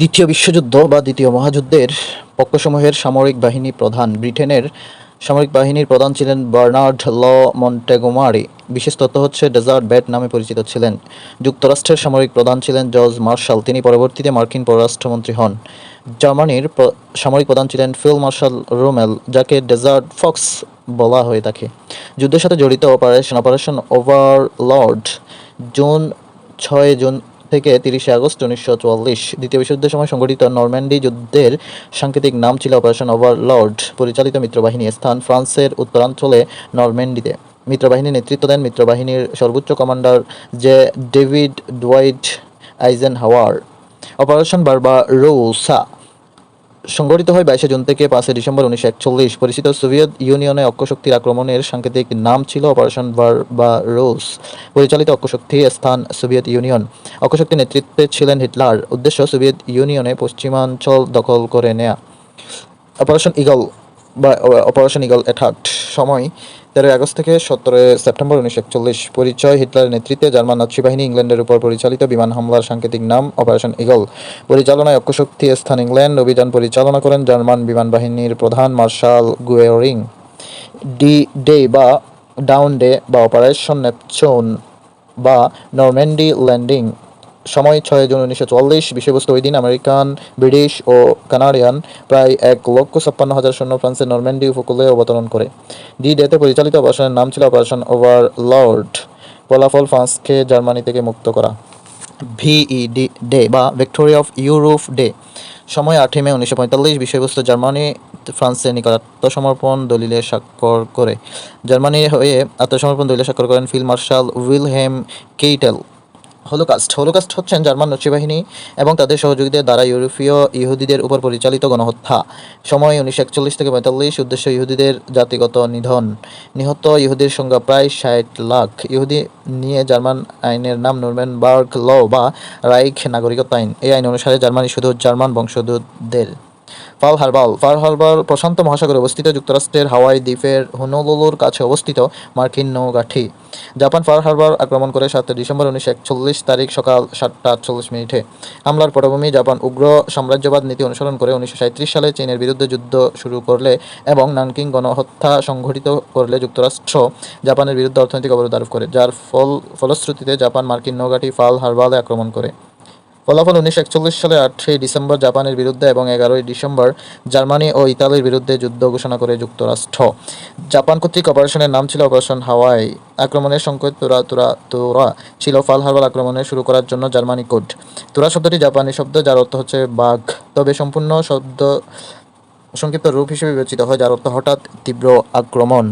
দ্বিতীয় বিশ্বযুদ্ধ বা দ্বিতীয় মহাযুদ্ধের পক্ষসমূহের সামরিক বাহিনী প্রধান ব্রিটেনের সামরিক বাহিনীর প্রধান ছিলেন বার্নার্ড ল মন্টেগোমারি। বিশেষ তথ্য হচ্ছে ডেজার্ট ব্যাট নামে পরিচিত ছিলেন। যুক্তরাষ্ট্রের সামরিক প্রধান ছিলেন জর্জ মার্শাল। তিনি পরবর্তীতে মার্কিন পররাষ্ট্রমন্ত্রী হন। জার্মানির সামরিক প্রধান ছিলেন ফিল মার্শাল রোমেল, যাকে ডেজার্ট ফক্স বলা হয়ে থাকে। যুদ্ধের সাথে জড়িত অপারেশন অপারেশন ওভারলর্ড, জুন ছয় জুন থেকে তিরিশে আগস্ট উনিশশো চুয়াল্লিশ দ্বিতীয় বিশ্বযুদ্ধের সময় সংঘটিত নরম্যান্ডি যুদ্ধের সাংকেতিক নাম ছিল অপারেশন ওভারলর্ড পরিচালিত মিত্রবাহিনী স্থান ফ্রান্সের উত্তরাঞ্চলে নরম্যান্ডিতে। মিত্রবাহিনীর নেতৃত্ব দেন মিত্রবাহিনীর সর্বোচ্চ commander J David Dwight Eisenhower operation Barbarossa সংগঠিত হয় বাইশে জুন থেকে পাঁচই ডিসেম্বর উনিশশো একচল্লিশ। পরিচিত সোভিয়েত ইউনিয়নে অক্ষশক্তির আক্রমণের সাংকেতিক নাম ছিল অপারেশন বার বা রোস পরিচালিত অক্ষশক্তি স্থান সোভিয়েত ইউনিয়ন। অক্ষশক্তির নেতৃত্বে ছিলেন হিটলার। উদ্দেশ্য সোভিয়েত ইউনিয়নে পশ্চিমাঞ্চল দখল করে নেয়া। অপারেশন ইগল বা অপারেশন ইগল অ্যাটাক সময় তেরোই আগস্ট থেকে সতেরোই সেপ্টেম্বর উনিশশো একচল্লিশ পরিচয় হিটলারের নেতৃত্বে জার্মান নাৎসি বাহিনী ইংল্যান্ডের উপর পরিচালিত বিমান হামলার সাংকেতিক নাম অপারেশন ইগল। পরিচালনায় অক্ষশক্তি স্থান ইংল্যান্ড, অভিযান পরিচালনা করেন জার্মান বিমান বাহিনীর প্রধান মার্শাল গুয়েরিং। ডি ডে বা ডাউন ডে বা অপারেশন নেপচুন বা নরম্যান্ডি ল্যান্ডিং সময় ছয় জুন উনিশশো চুয়াল্লিশ, বিষয়বস্তু ওই দিন আমেরিকান, ব্রিটিশ ও কানাডিয়ান প্রায় এক লক্ষ ছাপ্পান্ন হাজার সৈন্য ফ্রান্সের নরম্যান্ডি উপকূলে অবতরণ করে। ডি ডেতে পরিচালিত অপারেশনের নাম ছিল অপারেশন ওভার লর্ড ফলাফল ফ্রান্সকে জার্মানি থেকে মুক্ত করা। ভিই ডি ডে বা ভিক্টোরিয়া অফ ইউরোপ ডে, সময় আটই মে উনিশশো পঁয়তাল্লিশ, বিষয়বস্তু জার্মানি ফ্রান্সের নিকট আত্মসমর্পণ দলিলে স্বাক্ষর করে। জার্মানির হয়ে আত্মসমর্পণ দলিলে স্বাক্ষর করেন field marshal Wilhelm Keitel. Holocaust. Holocaust হচ্ছেন জার্মান নচিবাহিনী এবং তাদের সহযোগীদের দ্বারা ইউরোপীয় ইহুদিদের উপর পরিচালিত গণহত্যা। সময় উনিশশো একচল্লিশ থেকে পঁয়তাল্লিশ উদ্দেশ্য ইহুদিদের জাতিগত নিধন। নিহত ইহুদির সংখ্যা প্রায় ষাট লাখ। ইহুদি নিয়ে জার্মান আইনের নাম নুরম্যানবার্গ ল বা রাইখ নাগরিকত্ব আইন। এই আইন অনুসারে জার্মানি শুধু জার্মান বংশোদ্ভূতদের পাল হারবাল পাল হারবাল প্রশান্ত মহাসাগরে অবস্থিত, যুক্তরাষ্ট্রের হাওয়াই দ্বীপের হুনলুলুর কাছে অবস্থিত মার্কিন নৌঘাঁটি। জাপান পাল হারবার আক্রমণ করে সাত ডিসেম্বর উনিশশো একচল্লিশ তারিখ সকাল সাতটা আটচল্লিশ মিনিটে। হামলার পটভূমি জাপান উগ্র সাম্রাজ্যবাদ নীতি অনুসরণ করে উনিশশো সালে চীনের বিরুদ্ধে যুদ্ধ শুরু করলে এবং নানকিং গণহত্যা সংঘটিত করলে যুক্তরাষ্ট্র জাপানের বিরুদ্ধে অর্থনৈতিক অবরোধ আরোপ করে, যার ফল, ফলশ্রুতিতে জাপান মার্কিন নৌঘাঁটি ফাল হারবালে আক্রমণ করে। ফলাফল উনিশশো একচল্লিশ সালে আটই ডিসেম্বর জাপানের বিরুদ্ধে এবং এগারোই ডিসেম্বর জার্মানি ও ইতালির বিরুদ্ধে যুদ্ধ ঘোষণা করে যুক্তরাষ্ট্র। জাপান কর্তৃক অপারেশনের নাম ছিল অপারেশন হাওয়াই। আক্রমণের সংকেত তোরা তোরা তোরা ছিল ফাল হারবাল আক্রমণে শুরু করার জন্য জার্মানি কোড। তোরা শব্দটি জাপানি শব্দ যার অর্থ হচ্ছে বাঘ। তবে সম্পূর্ণ শব্দ সংক্ষিপ্ত রূপ হিসেবে বিবেচিত হয়, যার অর্থ হঠাৎ তীব্র আক্রমণ।